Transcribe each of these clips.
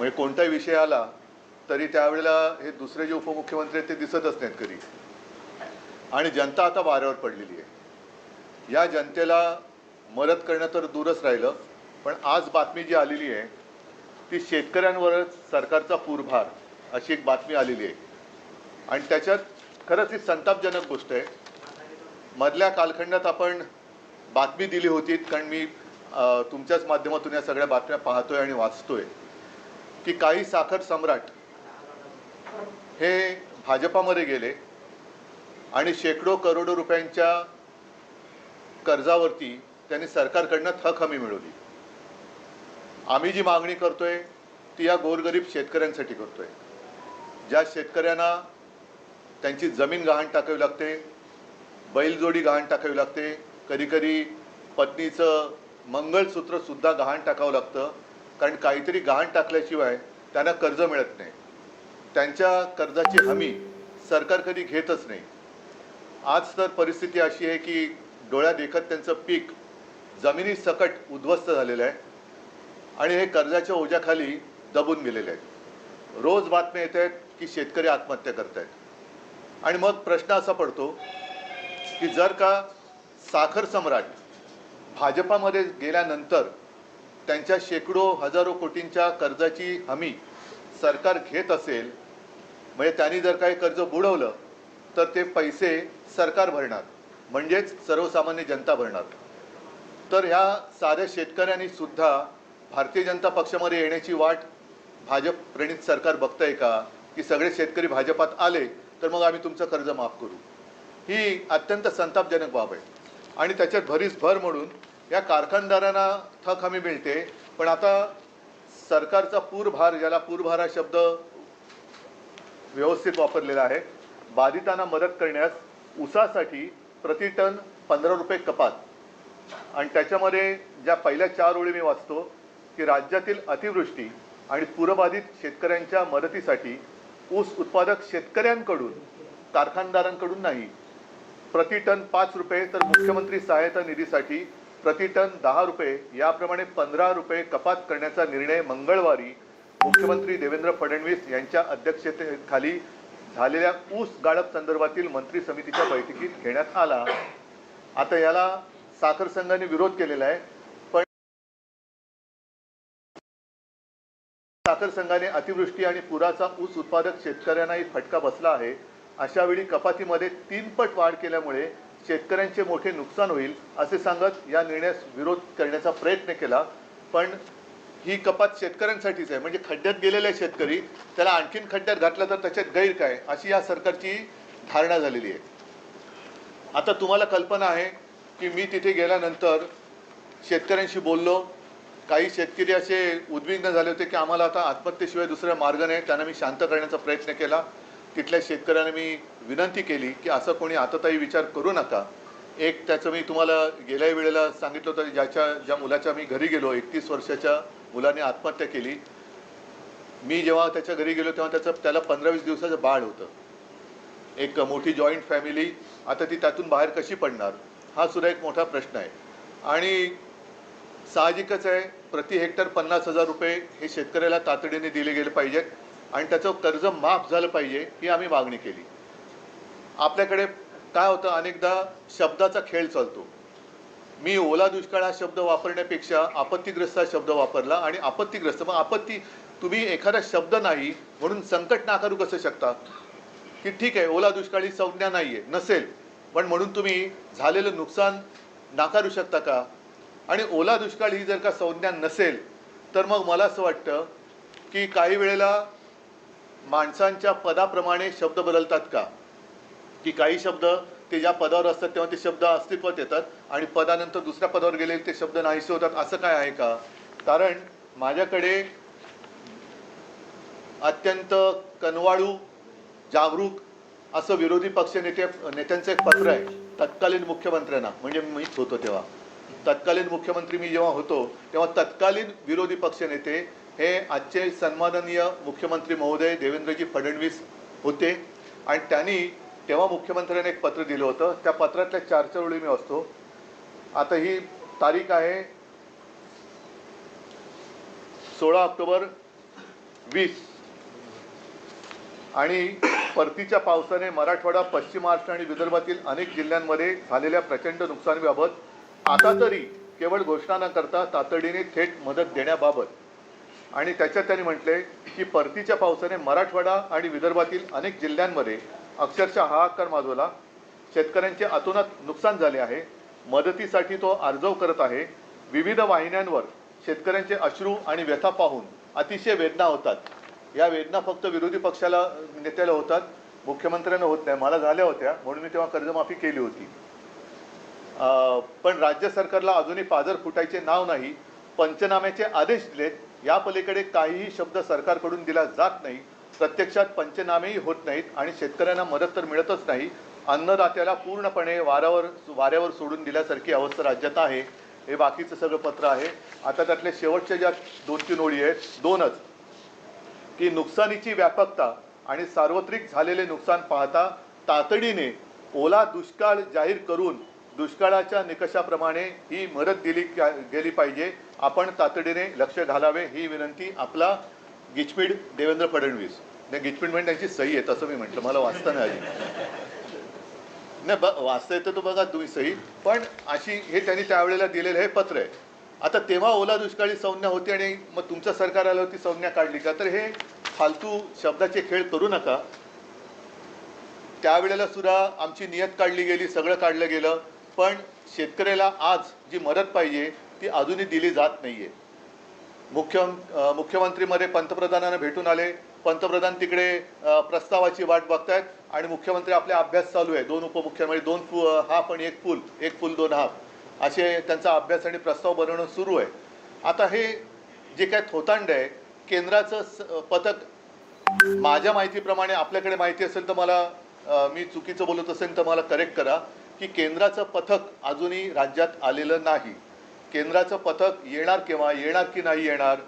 म्हणजे कोणताही विषय आला तरी त्यावेळेला हे दुसरे जे उपमुख्यमंत्री आहेत ते दिसतच नाहीत कधी. आणि जनता आता वाऱ्यावर पडलेली आहे. या जनतेला मदत करणं तर दूरच राहिलं पण आज बातमी जी आलेली आहे ती शेतकऱ्यांवरच सरकारचा पूरभार अशी एक बातमी आलेली आहे. आणि त्याच्यात खरंच ही संतापजनक गोष्ट आहे. मधल्या कालखंडात आपण बातमी दिली होती कारण मी तुमच्याच माध्यमातून या सगळ्या बातम्या पाहतोय आणि वाचतोय. की काही साखर सम्राट हे भाजपामध्ये गेले आणि शेकडो करोडो रुपयांच्या कर्जावरती त्यांनी सरकारकडनं थक हमी मिळवली. आम्ही जी मागणी करतोय ती या गोरगरीब शेतकऱ्यांसाठी करतोय. ज्या शेतकऱ्यांना त्यांची जमीन गहाण टाकावी लागते बैलजोडी गहाण टाकावी लागते कधीकधी पत्नीचं मंगळसूत्र सुद्धा गहाण टाकावं लागतं कारण काहीतरी गहाण टाकल्याशिवाय त्यांना कर्ज मिळत नाही. त्यांच्या कर्जाची हमी सरकार कधी घेतच नाही. आज तर परिस्थिती अशी आहे की डोळ्या देखत त्यांचं पीक जमिनी सकट उद्ध्वस्त झालेलं आहे आणि हे कर्जाच्या ओझ्याखाली दबून गेलेले आहेत. रोज बातम्या येत आहेत की शेतकरी आत्महत्या करत आहेत आणि मग प्रश्न असा पडतो की जर का साखर सम्राट भाजपामध्ये गेल्यानंतर त्यांच्या शेकडो हजारो कोटींच्या कर्जाची हमी सरकार घेत असेल म्हणजे त्यांनी जर काही कर्ज बुडवलं तर ते पैसे सरकार भरणार म्हणजेच सर्वसामान्य जनता भरणार. तर ह्या साध्या शेतकऱ्यांनी सुद्धा भारतीय जनता पक्षामध्ये येण्याची वाट भाजप प्रणित सरकार बघतंय का? की सगळे शेतकरी भाजपात आले तर मग आम्ही तुमचं कर्ज माफ करू. ही अत्यंत संतापजनक बाब आहे. आणि त्याच्यात भरीस भर म्हणून या कारखानदारांना थक हमी मिळते. पण आता सरकारचा पूरभार ज्याला पूरभार हा शब्द व्यवस्थित वापरलेला आहे बाधितांना मदत करण्यास ऊसासाठी प्रति टन पंधरा रुपये कपात. आणि त्याच्यामध्ये ज्या पहिल्या चार ओळी मी वाचतो की राज्यातील अतिवृष्टी आणि पूरबाधित शेतकऱ्यांच्या मदतीसाठी ऊस उत्पादक शेतकऱ्यांकडून कारखानदारांकडून नाही प्रति टन पाच रुपये तर मुख्यमंत्री सहायता निधीसाठी प्रति टन दहा रुपये याप्रमाणे पंधरा रुपये कपात करण्याचा निर्णय मंगळवारी मुख्यमंत्री देवेंद्र फडणवीस यांच्या अध्यक्षतेखाली झालेल्या ऊस गाळप संदर्भातील मंत्री समितीच्या बैठकीत घेण्यात आला. आता याला साखर संघाने विरोध केलेला आहे. पण साखर संघाने अतिवृष्टी आणि पुराचा ऊस उत्पादक शेतकऱ्यांनाही फटका बसला आहे. अशा वेळी कपातीमध्ये तीनपट वाढ केल्यामुळे शेतकऱ्यांचे मोठे नुकसान होईल असे सांगत या निर्णयास विरोध करण्याचा प्रयत्न केला. पण ही कपात शेतकऱ्यांसाठीच आहे. म्हणजे खड्ड्यात गेलेले शेतकरी त्याला आणखीन खड्ड्यात घातलं तर त्याच्यात गैर काय? अशी या सरकारची धारणा झालेली आहे. आता तुम्हाला कल्पना आहे की मी तिथे गेल्यानंतर शेतकऱ्यांशी बोललो. काही शेतकरी असे उद्विग्न झाले होते की आम्हाला आता आत्महत्येशिवाय दुसरा मार्ग नाही त्यांना मी शांत करण्याचा प्रयत्न केला. तिथल्या शेतकऱ्यांना मी विनंती केली की असं कोणी आताताही विचार करू नका. एक त्याचं मी तुम्हाला गेल्या वेळेला सांगितलं होतं ज्याच्या ज्या मुलाच्या मी घरी गेलो एकतीस वर्षाच्या मुलाने आत्महत्या केली. मी जेव्हा त्याच्या घरी गेलो तेव्हा त्याचं त्याला पंधरा वीस दिवसाचं बाळ होतं. एक मोठी जॉईंट फॅमिली आता ती त्यातून बाहेर कशी पडणार? हा सुद्धा एक मोठा प्रश्न आहे. आणि साहजिकच आहे प्रति हेक्टर पन्नास हजार रुपये हे शेतकऱ्याला तातडीने दिले गेले पाहिजेत. आणि त्याचं कर्ज माफ झालं पाहिजे ही आम्ही मागणी केली. आपल्याकडे काय होतं अनेकदा शब्दाचा खेळ चालतो. मी ओला दुष्काळ हा शब्द वापरण्यापेक्षा आपत्तीग्रस्त हा शब्द वापरला आणि आपत्तीग्रस्त मग आपत्ती तुम्ही एखादा शब्द नाही म्हणून संकट नाकारू कसं शकता? की ठीक आहे ओला दुष्काळ ही संज्ञा नाही आहे नसेल पण म्हणून तुम्ही झालेलं नुकसान नाकारू शकता का? आणि ओला दुष्काळ ही जर का संज्ञा नसेल तर मग मला असं वाटतं की काही वेळेला माणसांच्या पदाप्रमाणे शब्द बदलतात का? की काही शब्द ते ज्या पदावर असतात तेव्हा ते शब्द अस्तित्वात येतात आणि पदानंतर दुसऱ्या पदावर गेले ते शब्द नाहीसे होतात असं काय आहे का? कारण माझ्याकडे अत्यंत कनवाळू जागरूक असं विरोधी पक्ष नेते नेत्यांचं एक पत्र आहे तत्कालीन मुख्यमंत्र्यांना. म्हणजे मीच होतो तेव्हा. तत्कालीन मुख्यमंत्री मी जेव्हा होतो तेव्हा तत्कालीन विरोधी पक्ष नेते हे आजचे सन्माननीय मुख्यमंत्री महोदय देवेंद्रजी फडणवीस होते. आणि त्यांनी तेव्हा मुख्यमंत्र्यांनी एक पत्र दिलं होतं. त्या पत्रातल्या चार चार वेळी मी वाचतो. आता ही तारीख आहे सोळा ऑक्टोबर वीस. आणि परतीच्या पावसाने मराठवाडा पश्चिम महाराष्ट्र आणि विदर्भातील अनेक जिल्ह्यांमध्ये झालेल्या प्रचंड नुकसानीबाबत आता तरी केवळ घोषणा न करता तातडीने थेट मदत देण्याबाबत आणि त्याच्यात त्यांनी म्हटले की परतीच्या पावसाने मराठवाडा आणि विदर्भातील अनेक जिल्ह्यांमध्ये अक्षरशः हाहाकार माजवला. शेतकऱ्यांचे अतोनात नुकसान झाले आहे. मदतीसाठी तो अर्जव करत आहे. विविध वाहिन्यांवर शेतकऱ्यांचे अश्रू आणि व्यथा पाहून अतिशय वेदना होतात. या वेदना फक्त विरोधी पक्षाला नेत्याला होतात. मुख्यमंत्र्यांना होत नाही. मला झाल्या होत्या. म्हणून मी तेव्हा कर्जमाफी केली होती. पण राज्य सरकारला अजूनही पाजर फुटायचे नाव नाही. पंचनाम्याचे आदेश दिलेत. या पलीकडे काहीही शब्द सरकारकडून दिला जात नाही. प्रत्यक्षात पंचनामेही होत नाहीत आणि शेतकऱ्यांना मदत तर मिळतच नाही. अन्नदात्याला पूर्णपणे वाऱ्यावर वाऱ्यावर सोडून दिल्यासारखी अवस्था राज्यात आहे. हे बाकीचं सगळं पत्र आहे. आता त्यातल्या शेवटच्या ज्या दोन तीन ओळी आहेत दोनच. की नुकसानीची व्यापकता आणि सार्वत्रिक झालेले नुकसान पाहता तातडीने ओला दुष्काळ जाहीर करून दुष्काळाच्या निकषाप्रमाणे ही मदत दिली गेली पाहिजे. आपण तातडीने लक्ष घालावे ही विनंती आपला गिचपीड देवेंद्र फडणवीस. नाही गिचपीड म्हणजे त्यांची सही आहे तसं मी म्हटलं. मला वाचता नाही आली. नाही ब वाचता येतं तो बघा तुम्ही सही. पण अशी हे त्यांनी त्यावेळेला दिलेलं हे पत्र आहे. आता तेव्हा ओला दुष्काळी संज्ञा होती आणि मग तुमचं सरकार आलं होती संज्ञा काढली का? तर हे फालतू शब्दाचे खेळ करू नका. त्यावेळेला सुद्धा आमची नियत काढली गेली सगळं काढलं गेलं. पण शेतकऱ्याला आज जी मदत पाहिजे ती अजूनही दिली जात नाहीये. मुख्य मुख्यमंत्रीमध्ये पंतप्रधानांना भेटून आले. पंतप्रधान तिकडे प्रस्तावाची वाट बघतायत आणि मुख्यमंत्री आपले अभ्यास चालू आहे. दोन उपमुख्यमंत्री दोन फु हाफ आणि एक फुल एक फुल दोन हाफ असे त्यांचा अभ्यास आणि प्रस्ताव बनवणं सुरू आहे. आता हे जे काय थोतांड आहे केंद्राचं पथक माझ्या माहितीप्रमाणे आपल्याकडे माहिती असेल तर मला मी चुकीचं बोलत असेल तर मला करेक्ट करा. की केंद्राचं पथक अजूनही राज्यात आलेलं नाही. केंद्राचं पथक येणार केव्हा? येणार की नाही येणार?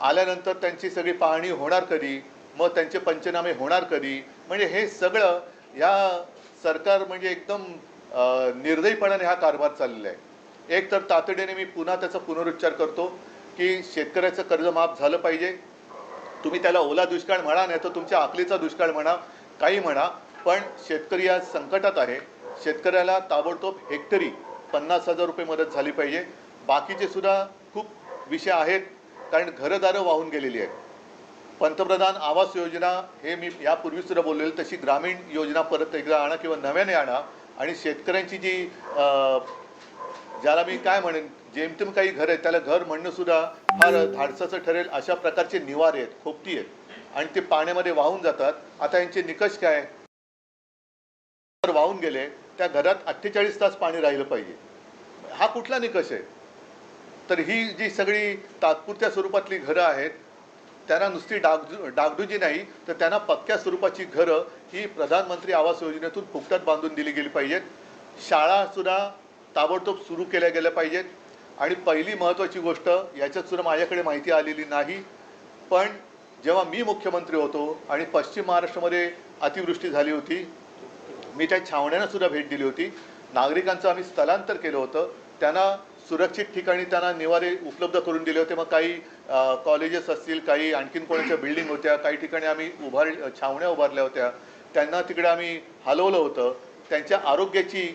आल्यानंतर त्यांची सगळी पाहणी होणार कधी? मग त्यांचे पंचनामे होणार कधी? म्हणजे हे सगळं ह्या सरकार म्हणजे एकदम निर्दयीपणाने हा कारभार चाललेला आहे. एक तर तातडीने मी पुन्हा त्याचा पुनरुच्चार करतो की शेतकऱ्याचं कर्ज माफ झालं पाहिजे. तुम्ही त्याला ओला दुष्काळ म्हणा नाही तर तुमच्या आकलीचा दुष्काळ म्हणा काही म्हणा पण शेतकरी आज संकटात आहे. शेतकऱ्याला ताबडतोब हेक्टरी पन्नास हजार रुपये मदत झाली पाहिजे. बाकीचे सुद्धा खूप विषय आहेत कारण घरदारं वाहून गेलेली आहेत. पंतप्रधान आवास योजना हे मी यापूर्वी सुद्धा बोललेलं तशी ग्रामीण योजना परत एकदा आणा किंवा नव्याने आणा. आणि शेतकऱ्यांची जी अं, ज्याला मी काय म्हणेन जेमतेम काही घर आहेत त्याला घर म्हणणं सुद्धा फार धाडसाचं ठरेल अशा प्रकारचे निवारे आहेत खोपटी आहेत. आणि ते पाण्यामध्ये वाहून जातात. आता यांचे निकष काय? वाहून गेले. त्या घरात अठ्ठेचाळीस तास पाणी राहिलं पाहिजे. हा कुठला निकष आहे? तर ही जी सगळी तात्पुरत्या स्वरूपातली घरं आहेत त्यांना नुसती डागडु डागडुजी नाही तर त्यांना पक्क्या स्वरूपाची घरं ही प्रधानमंत्री आवास योजनेतून फुकटात बांधून दिली गेली पाहिजेत. शाळासुद्धा ताबडतोब सुरू केल्या गेल्या पाहिजेत. आणि पहिली महत्त्वाची गोष्ट याच्यातसुद्धा माझ्याकडे माहिती आलेली नाही. पण जेव्हा मी मुख्यमंत्री होतो आणि पश्चिम महाराष्ट्रामध्ये अतिवृष्टी झाली होती मी त्या छावण्यांना सुद्धा भेट दिली होती. नागरिकांचं आम्ही स्थलांतर केलं होतं. त्यांना सुरक्षित ठिकाणी त्यांना निवारे उपलब्ध करून दिले होते. मग काही कॉलेजेस असतील काही आणखीन कोणाच्या बिल्डिंग होत्या काही ठिकाणी आम्ही उभार छावण्या उभारल्या होत्या. त्यांना तिकडे आम्ही हलवलं होतं. त्यांच्या आरोग्याची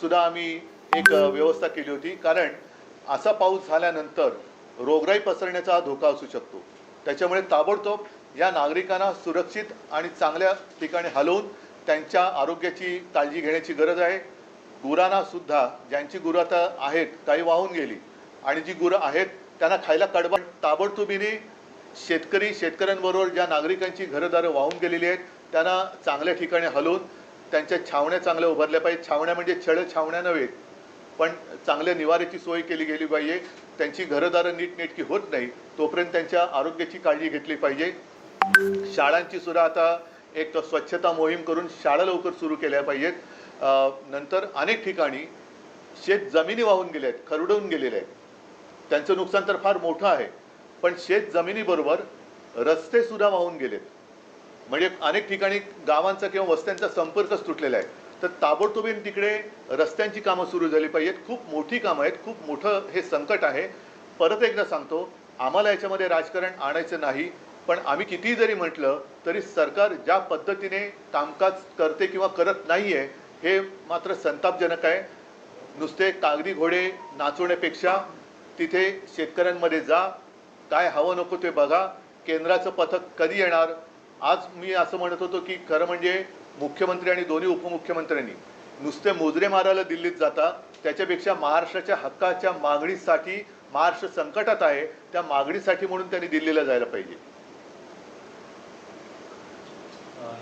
सुद्धा आम्ही एक व्यवस्था केली होती. कारण असा पाऊस झाल्यानंतर रोगराई पसरण्याचा हा धोका असू शकतो. त्याच्यामुळे ताबडतोब या नागरिकांना सुरक्षित आणि चांगल्या ठिकाणी हलवून त्यांच्या आरोग्याची काळजी घेण्याची गरज आहे. गुरांना सुद्धा ज्यांची गुरं आता आहेत काही वाहून गेली. आणि जी गुरं आहेत त्यांना खायला कडबा ताबडतोबीने शेतकरी शेतकऱ्यांबरोबर ज्या नागरिकांची घरदारं वाहून गेलेली आहेत त्यांना चांगल्या ठिकाणी हलवून त्यांच्या छावण्या चांगल्या उभारल्या पाहिजे छावण्या म्हणजे छळ छावण्या नव्हे पण चांगल्या निवाऱ्याची सोय केली गेली पाहिजे. त्यांची घरदारं नीटनेटकी होत नाही तोपर्यंत त्यांच्या आरोग्याची काळजी घेतली पाहिजे. शाळांची सुद्धा आता एक स्वच्छता मोहीम करून शाळा लवकर सुरू केल्या पाहिजेत. नंतर अनेक ठिकाणी शेत जमिनी वाहून गेल्या आहेत खरडून गेलेल्या आहेत. त्यांचं नुकसान तर फार मोठं आहे पण शेत जमिनीबरोबर रस्तेसुद्धा वाहून गेलेत. म्हणजे अनेक ठिकाणी गावांचा किंवा वस्त्यांचा संपर्कच तुटलेला आहे. तर ताबडतोबीन तिकडे रस्त्यांची कामं सुरू झाली पाहिजेत. खूप मोठी कामं आहेत खूप मोठं हे संकट आहे. परत एकदा सांगतो आम्हाला याच्यामध्ये राजकारण आणायचं नाही. पण आम्ही कितीही जरी म्हटलं तरी सरकार ज्या पद्धतीने कामकाज करते किंवा करत नाही आहे हे मात्र संतापजनक आहे. नुसते कागदी घोडे नाचवण्यापेक्षा तिथे शेतकऱ्यांमध्ये जा काय हवं नको ते बघा केंद्राचं पथक कधी येणार? आज मी असं म्हणत होतो की खरं म्हणजे मुख्यमंत्री आणि दोन्ही उपमुख्यमंत्र्यांनी नुसते मोजरे मारायला दिल्लीत जातात त्याच्यापेक्षा महाराष्ट्राच्या हक्काच्या मागणीसाठी महाराष्ट्र संकटात आहे त्या मागणीसाठी म्हणून त्यांनी दिल्लीला जायला पाहिजे.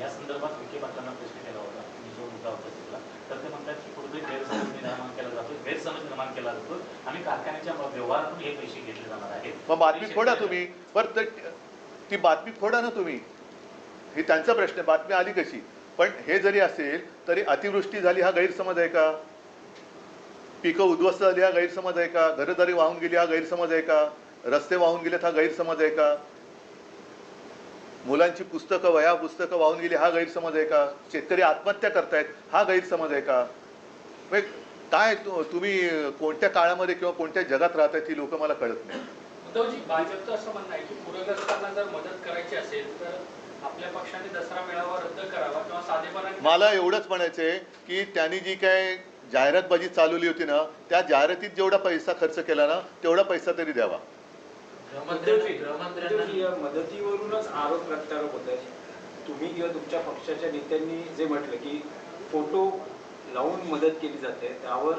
या संदर्भात विखे पाटलांना प्रश्न केला होता. मी जो मुद्दा होता तिथला. तर ते म्हणतात की कुठेतरी गैरसमज निर्माण केला जातो. गैरसमज निर्माण केला जातो. आणि कारखान्याच्या व्यवहारातून हे पैसे घेतले जाणार आहेत. मग बातमी फोडा तुम्ही. बरं ती बातमी फोडा ना तुम्ही. ही त्यांचा प्रश्न बातमी आली कशी? पण हे जरी असेल तरी अतिवृष्टी झाली हा गैरसमज आहे का? पिकं उद्ध्वस्त झाली हा गैरसमज आहे का? घरदारी वाहून गेली हा गैरसमज आहे का? रस्ते वाहून गेलेत हा गैरसमज आहे का? मुलांची पुस्तकं वया पुस्तकं वाहून गेली हा गैरसमज आहे का? शेतकरी आत्महत्या करतायत हा गैरसमज आहे का? म्हणजे काय तु- तुम्ही कोणत्या काळामध्ये किंवा कोणत्या जगात राहतायत ही लोक मला कळत नाही. भाजपचं असं म्हणणं आहे की पूरग्रस्तांना जर मदत करायची असेल तर आपल्या पक्षाने दसरा मेळावा रद्द करावा किंवा साधेपणाने मला एवढंच म्हणायचं आहे की त्यांनी जी काय जाहिरातबाजी चालवली होती ना त्या जाहिरातीत जेवढा पैसा खर्च केला ना तेवढा पैसा तरी द्यावा. मदतीवरूनच आरोप प्रत्यारोप होत आहे तुम्ही किंवा तुमच्या पक्षाच्या नेत्यांनी जे म्हटलं की फोटो लावून मदत केली जाते त्यावर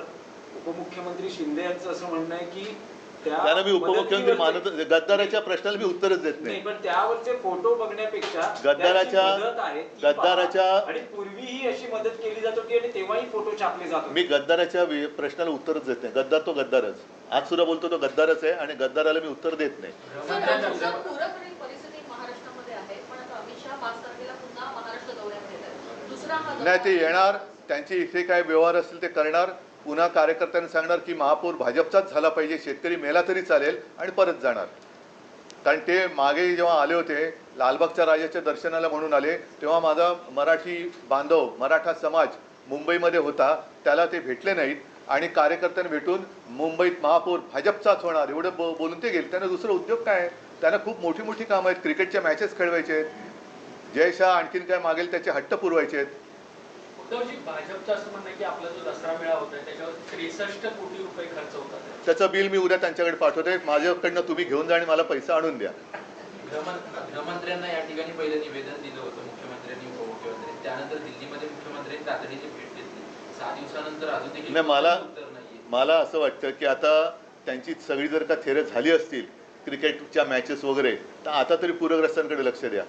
उपमुख्यमंत्री शिंदे यांचं असं म्हणणं आहे की त्यानं मी उपमुख्यमंत्री मानत गद्दाराच्या प्रश्नाला मी उत्तरच देत नाही. पण त्यावरचे फोटो बघण्यापेक्षा गद्दाराच्या-. गद्दाराच्या- आणि पूर्वीही अशी मदत केली जात होती आणि तेव्हाही फोटो छापले जात मी गद्दाराच्या प्रश्नाला उत्तरच देत नाही. गद्दार तो गद्दारच. आज सुद्धा बोलतो तो गद्दारच आहे आणि गद्दाराला मी उत्तर देत नाही. सर, राज्यात पूरग्रस्त परिस्थिती महाराष्ट्रामध्ये आहे पण आता अमित शहा पाच तारखेला पुन्हा महाराष्ट्र दौऱ्यावर येत आहेत. दुसरा हा दौरा- नाही ते येणार. त्यांचे इथे काय व्यवहार असतील ते करणार. पुन्हा कार्यकर्त्यांना सांगणार की महापौर भाजपचाच झाला पाहिजे शेतकरी मेला तरी चालेल आणि परत जाणार. कारण ते मागे जेव्हा आले होते लालबागच्या राजाच्या दर्शनाला म्हणून आले तेव्हा माझा मराठी बांधव मराठा समाज मुंबईमध्ये होता त्याला ते भेटले नाहीत आणि कार्यकर्त्यांना भेटून मुंबईत महापौर भाजपचाच होणार एवढं बो बोलून ते गेले. त्यांना दुसरं उद्योग काय? त्यांना खूप मोठी मोठी कामं आहेत क्रिकेटच्या मॅचेस खेळवायचे आहेत. जय शाह आणखीन काय मागेल त्याचे हट्ट पुरवायचे आहेत. उद्धवजी भाजपचं असं म्हणणं आहे की आपला जो दसरा मेळा होता त्याच्यावर त्रेसष्ट कोटी रुपये खर्च होतात. त्याचं बिल मी उद्या त्यांच्याकडे पाठवते. माझ्याकडनं तुम्ही घेऊन जा आणि मला पैसा आणून द्या. गृहमं- गृहमंत्र्यांना या ठिकाणी पहिलं निवेदन दिलं होतं मुख्यमंत्र्यांनी उपमुख्यमंत्री. त्यानंतर दिल्लीमध्ये मुख्यमंत्र्यांनी तातडीने भेट घेतली. सहा दिवसानंतर अजून देखील नाही मला उत्तर नाहीये. मला असं वाटतं की आता त्यांची सगळी जर का थेरं झाली असतील क्रिकेटच्या मॅचेस वगैरे तर आता तरी पूरग्रस्तांकडे लक्ष द्या.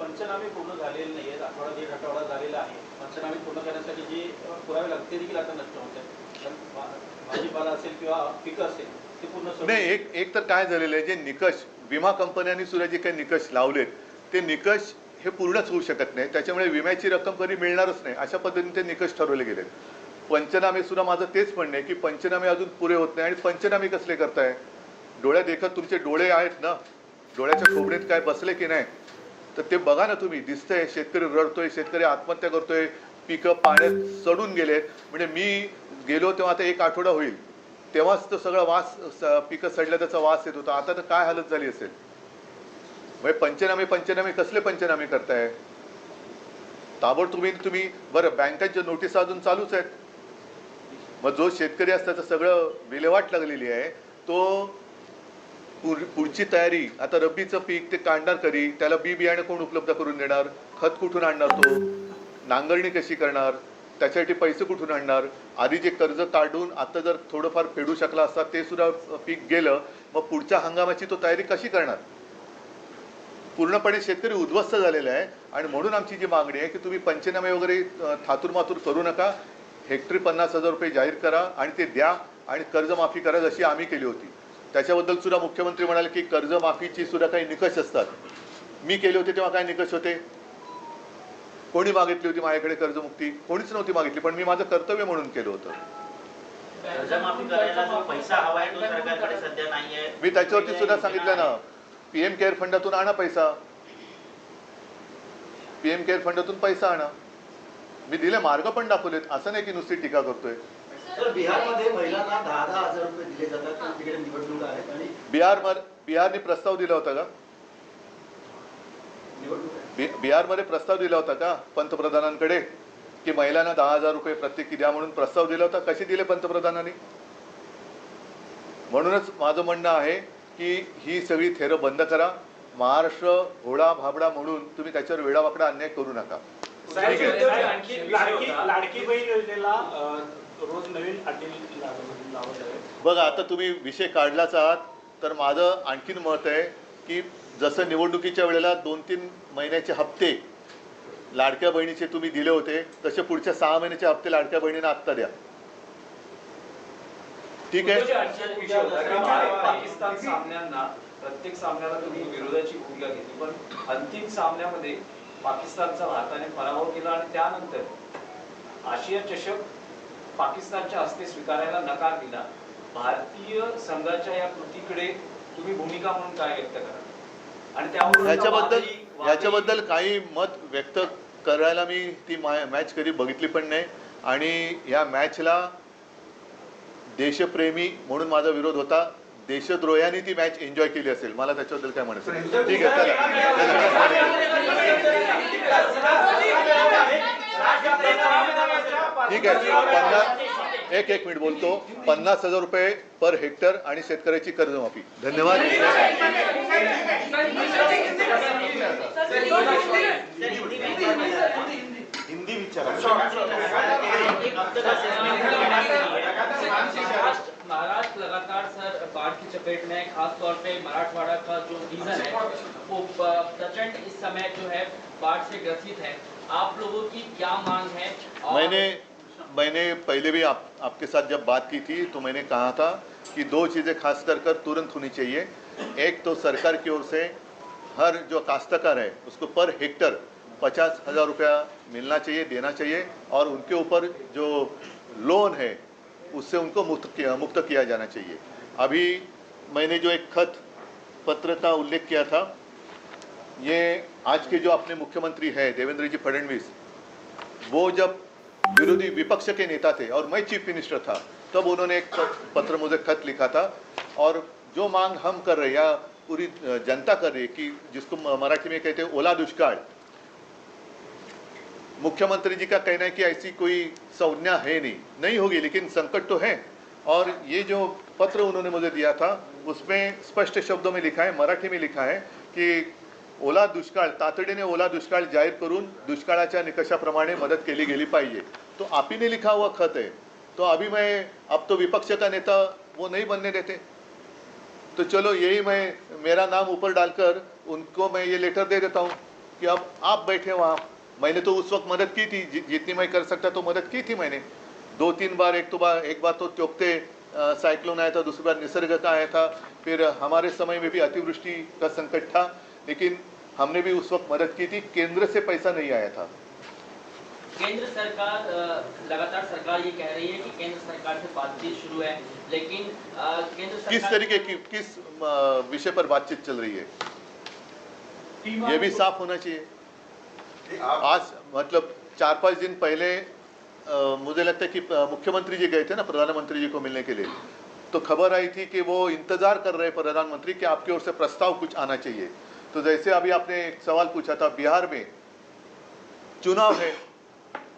पंचनामे पूर्ण झालेले नाही आहेत आठवडा दीड आठवडा झालेला आहे. पंचनामे पूर्ण करण्यासाठी जे पुरावे लागते ते देखील आता नष्ट होत आहेत. भाजीपाला असेल किंवा पिकं असेल ते पूर्ण नाही एक एक तर काय झालेलं आहे जे निकष विमा कंपन्यांनी सुद्धा जे काही निकष लावलेत ते निकष हे पूर्णच होऊ शकत नाही. त्याच्यामुळे विम्याची रक्कम कधी मिळणारच नाही. अशा पद्धतीने ते निकष ठरवले गेले पंचनामे सुद्धा माझं तेच म्हणणं आहे की पंचनामे अजून पुरे होत नाही आणि पंचनामे कसले करताय? डोळ्या देखत तुमचे डोळे आहेत ना? डोळ्याच्या खोबरेत काय बसले की नाही? तर ते बघा ना तुम्ही. दिसतंय शेतकरी रडतोय शेतकरी आत्महत्या करतोय पिकं पाण्यात सडून गेले. म्हणजे मी गेलो तेव्हा आता एक आठवडा होईल. तेव्हाच तो सगळा वास पिकं सडल्या त्याचा वास येत होता. आता तर काय हालत झाली असेल? म्हणजे पंचनामे पंचनामे कसले पंचनामे करताय? ताबड तुम्ही तुम्ही. बरं बँकांच्या नोटीस अजून चालूच आहेत. मग जो शेतकरी असतो त्याचं सगळं विल्हेवाट लागलेली आहे. तो पुढची तयारी आता रब्बीचं पीक ते काढणार करी त्याला बी बियाणं कोण उपलब्ध करून देणार? खत कुठून आणणार तो? नांगरणी कशी करणार? त्याच्यासाठी पैसे कुठून आणणार? आधी जे कर्ज काढून आता जर थोडंफार फेडू शकला असता ते सुद्धा पीक गेलं मग पुढच्या हंगामाची तो तयारी कशी करणार? पूर्णपणे शेतकरी उद्ध्वस्त झालेला आहे आणि म्हणून आमची जी मागणी आहे की तुम्ही पंचनामे वगैरे अ, थातूरमातूर करू नका. हेक्टरी पन्नास हजार रुपये जाहीर करा आणि ते द्या आणि कर्जमाफी करा जशी आम्ही केली होती. त्याच्याबद्दल सुद्धा मुख्यमंत्री म्हणाले की कर्जमाफीची सुद्धा काही निकष असतात. मी केले होते तेव्हा काय निकष होते? कोणी मागितली होती माझ्याकडे कर्जमुक्ती? कोणीच नव्हती मागितली पण मी माझं कर्तव्य म्हणून केलं होतं. मी त्याच्यावरती सुद्धा सांगितलं ना पीएम केअर फंडातून आणा पैसा. पीएम केअर फंडातून पैसा आणा. मी दिले मार्ग पण दाखवलेत असं नाही की नुसती टीका करतोय. बिहार बिहारने प्रस्ताव दिला होता का? बि- बिहारमध्ये प्रस्ताव दिला होता का पंतप्रधानांकडे? की महिलांना दहा हजार रुपये प्रत्येकी द्या म्हणून प्रस्ताव दिला होता? कसे दिले पंतप्रधानांनी? म्हणूनच माझं म्हणणं आहे की ही सगळी थेरं बंद करा. महाराष्ट्र घोडा भाबडा म्हणून तुम्ही त्याच्यावर वेळावाकडा अन्याय करू नका. बघा आता तुम्ही विषय काढलाच आहात तर माझं आणखीन मत आहे की जसं निवडणुकीच्या वेळेला दोन तीन महिन्याचे हप्ते लाडक्या बहिणीचे तुम्ही दिले होते तसे पुढच्या सहा महिन्याचे हप्ते लाडक्या बहिणींना आत्ता द्या. ठीक आहे? पाकिस्तान सामन्यांना प्रत्येक सामन्याला तुम्ही विरोधाची भूमिका घेतली पण अंतिम सामन्यामध्ये पाकिस्तानचा भारताने पराभव केला आणि त्यानंतर आशिया चषक पाकिस्तानच्या हस्ते स्वीकारायला नकार दिला. भारतीय संघाच्या या कृतीकडे तुम्ही भूमिका म्हणून काय व्यक्त करा आणि याच्याबद्दल याच्याबद्दल काही मत व्यक्त करायला मी ती मॅच कधी बघितली पण नाही. आणि या मॅचला देशप्रेमी म्हणून माझा विरोध होता. देशद्रोह्यांनी ती मॅच एन्जॉय केली असेल. मला त्याच्याबद्दल काय म्हणायचं. ठीक आहे चला. ठीक आहे. पन्नास एक एक मिनिट बोलतो. पन्नास हजार रुपये पर हेक्टर आणि शेतकऱ्याची कर्जमाफी. धन्यवाद. हिंदी विचारा. महाराष्ट्र महाराष्ट्र लगातार सर बाढ़ की चपेट में है खास तौर पे मराठवाड़ा का जो रीजन है वो प्रचंड इस समय जो है बाढ़ से ग्रसित है। आप लोगों की क्या मांग है? और- मैंने मैंने पहले भी आप, आपके साथ जब बात की थी तो मैंने कहा था कि दो चीज़ें खास कर कर तुरंत होनी चाहिए। एक तो सरकार की ओर से हर जो काश्तकार है, उसको पर हेक्टर पचास हज़ार रुपया मिलना चाहिए, देना चाहिए, और उनके ऊपर जो लोन है, उससे उनको मुक्त किया मुक्त किया जाना चाहिए। अभी मैंने जो एक खत पत्र का उल्लेख किया था, ये आज के जो अपने मुख्यमंत्री है, देवेंद्र जी फडणवीस, वो जब विरोधी विपक्ष के नेता थे और मैं चीफ मिनिस्टर था। तब उन्होंने एक पत्र मुझे खत लिखा था और जो मांग हम कर रहे या पूरी जनता कर रही है कि जिसको मराठी में कहते हैं ओला दुष्काळ। मुख्यमंत्री जी का कहना है कि ऐसी कोई संज्ञा है नहीं। नहीं होगी, लेकिन संकट तो है। और ये जो पत्र उन्होंने मुझे दिया था, उसमें स्पष्ट शब्दों में लिखा है, मराठी में लिखा है कि ओला दुष्काळ तातडीने ओला दुष्काळ जाहीर करून दुष्काळाच्या निकषाप्रमाणे मदत केली गेली पाहिजे. तो आप ही ने लिखा हुआ खत है तो अभी मैं अब तो विपक्ष का नेता वो नहीं बनने देते. तो चलो यही मैं मेरा नाम ऊपर डालकर उनको मैं ये लेटर दे देता हूँ कि अब आप बैठे हो वहाँ मैंने तो उस वक्त मदद की थी जि, जितनी मैं कर सकता तो मदद की थी मैंने। दो तीन बार एक तो बार एक बार तो चौकते साइक्लोन आया था दूसरी बार निसर्ग का आया था। फिर हमारे समय में भी अतिवृष्टि का संकट था। लेकिन हमने भी उस वक्त मदद की थी केंद्र से पैसा नहीं आया था। केंद्र सरकार लगातार सरकार ये कह रही है कि केंद्र सरकार से बातचीत शुरू है लेकिन केंद्र सरकार किस तरीके की किस विषय पर बातचीत चल रही है? ये भी साफ़ होना चाहिए। आज मतलब चार पाँच दिन पहले अ, मुझे लगता है कि मुख्यमंत्री जी गए थे ना प्रधानमंत्री जी को मिलने के लिए। तो खबर आई थी कि वो इंतज़ार कर रहे प्रधानमंत्री कि आपकी ओर से प्रस्ताव कुछ आना चाहिए। तो जैसे अभी आपने एक सवाल पूछा था, बिहार में चुनाव है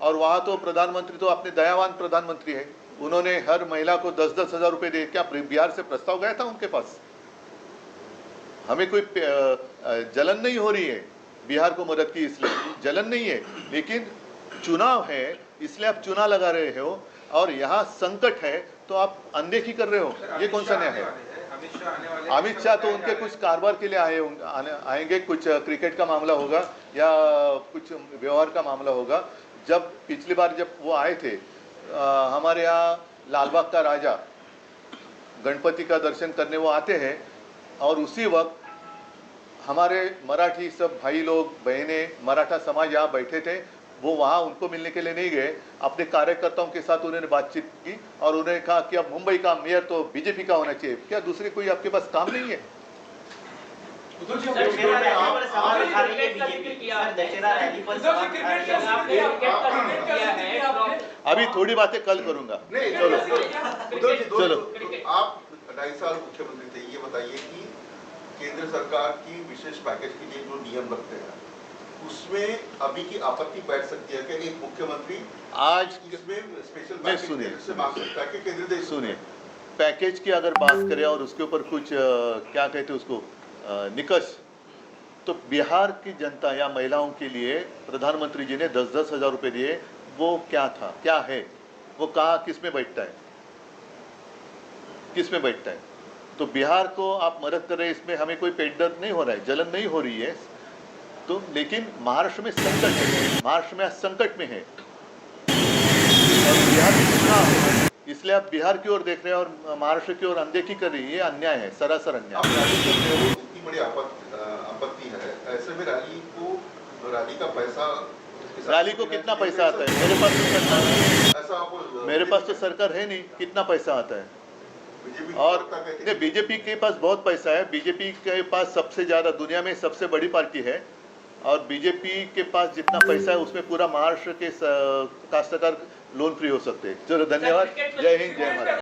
और वहाँ तो प्रधानमंत्री तो अपने दयावान प्रधानमंत्री है। उन्होंने हर महिला को दस दस हज़ार रुपये दे क्या बिहार से प्रस्ताव गया था उनके पास? हमें कोई जलन नहीं हो रही है? बिहार को मदद की इसलिए जलन नहीं है। लेकिन चुनाव है, इसलिए आप चुनाव लगा रहे हो और यहाँ संकट है तो आप अनदेखी कर रहे हो। ये कौन सा न्याय है? अमित शाह तो उनके कुछ कारोबार के लिए आए आएँगे। कुछ क्रिकेट का मामला होगा या कुछ व्यवहार का मामला होगा। जब पिछली बार जब वो आए थे अ, हमारे यहाँ लालबाग का राजा गणपति का दर्शन करने वो आते हैं और उसी वक्त हमारे मराठी सब भाई लोग बहनें मराठा समाज यहाँ बैठे थे वो वहाँ उनको मिलने के लिए नहीं गए। अपने कार्यकर्ताओं के साथ उन्होंने बातचीत की और उन्होंने कहा कि अब मुंबई का मेयर तो बीजेपी का होना चाहिए। क्या दूसरे कोई आपके पास काम नहीं है? अभी थोड़ी बातें कल करूँगा। चलो। चलो। आप ढाई साल मुख्यमंत्री थे। ये बताइए कि केंद्र सरकार की विशेष पैकेज के लिए जो नियम रखते हैं उसमें अभी की आपत्ति बैठ सकती है कि एक मुख्यमंत्री आज इसमें स्पेशल सुनिए, सुनिए पैकेज की अगर बात करें और उसके ऊपर कुछ अ, क्या कहते हैं उसको निकष तो बिहार की जनता या महिलाओं के लिए प्रधानमंत्री जी ने दस दस हज़ार रुपये दिए वो क्या था क्या है? वो कहाँ किसमें बैठता है? किसमें बैठता है? तो बिहार को आप मदद कर रहे हैं इसमें हमें कोई पेट दर्द नहीं हो रहा है जलन नहीं हो रही है। तो लेकिन महाराष्ट्र में संकट है महाराष्ट्र में संकट में है। और बिहार में चुनाव इसलिए आप बिहार की ओर देख रहे हैं और महाराष्ट्र की ओर अनदेखी कर रही है ये अन्याय है सरासर अन्याय। इतनी बड़ी आपत्ति है। ऐसे में रैली को रैली का पैसा रैली को कितना पैसा आता है? मेरे पास तो सरकार मेरे पास तो सरकार है नहीं कितना पैसा आता है? और बीजेपी के पास बहुत पैसा है बीजेपी के पास सबसे ज़्यादा दुनिया में सबसे बड़ी पार्टी है और बीजेपी के पास जितना पैसा है उसमें पूरा महाराष्ट्र के काश्तकार लोन फ्री हो सकते हैं। चलो धन्यवाद। जय हिंद जय महाराष्ट्र